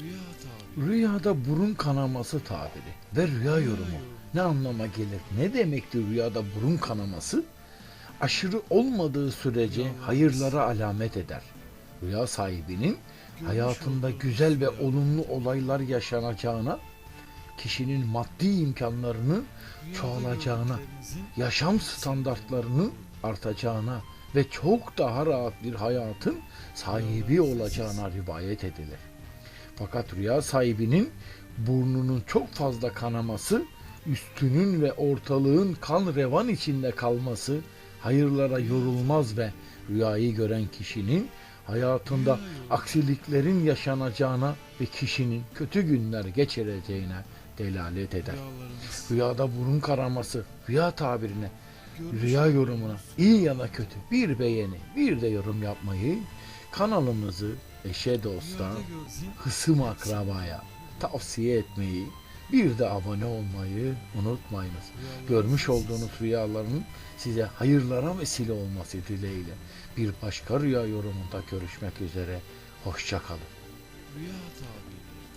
Rüya tabiri. Rüyada burun kanaması tabiri ve rüya yorumu ne anlama gelir? Ne demektir rüyada burun kanaması? Aşırı olmadığı sürece hayırlara alamet eder. Rüya sahibinin hayatında güzel ve olumlu olaylar yaşanacağına, kişinin maddi imkanlarının çoğalacağına, yaşam standartlarının artacağına ve çok daha rahat bir hayatın sahibi olacağına rivayet edilir. Fakat rüya sahibinin burnunun çok fazla kanaması, üstünün ve ortalığın kan revan içinde kalması hayırlara yorulmaz ve rüyayı gören kişinin hayatında aksiliklerin yaşanacağına ve kişinin kötü günler geçireceğine delalet eder. Rüyada burun karaması, rüya tabirine, rüya yorumuna iyi ya da kötü bir beğeni, bir de yorum yapmayı, kanalımızı eşe dosta, hısım akrabaya tavsiye etmeyi, bir de abone olmayı unutmayınız. Görmüş olduğunuz rüyaların size hayırlara vesile olması dileğiyle bir başka rüya yorumunda görüşmek üzere. Hoşçakalın. Rüya tabiri.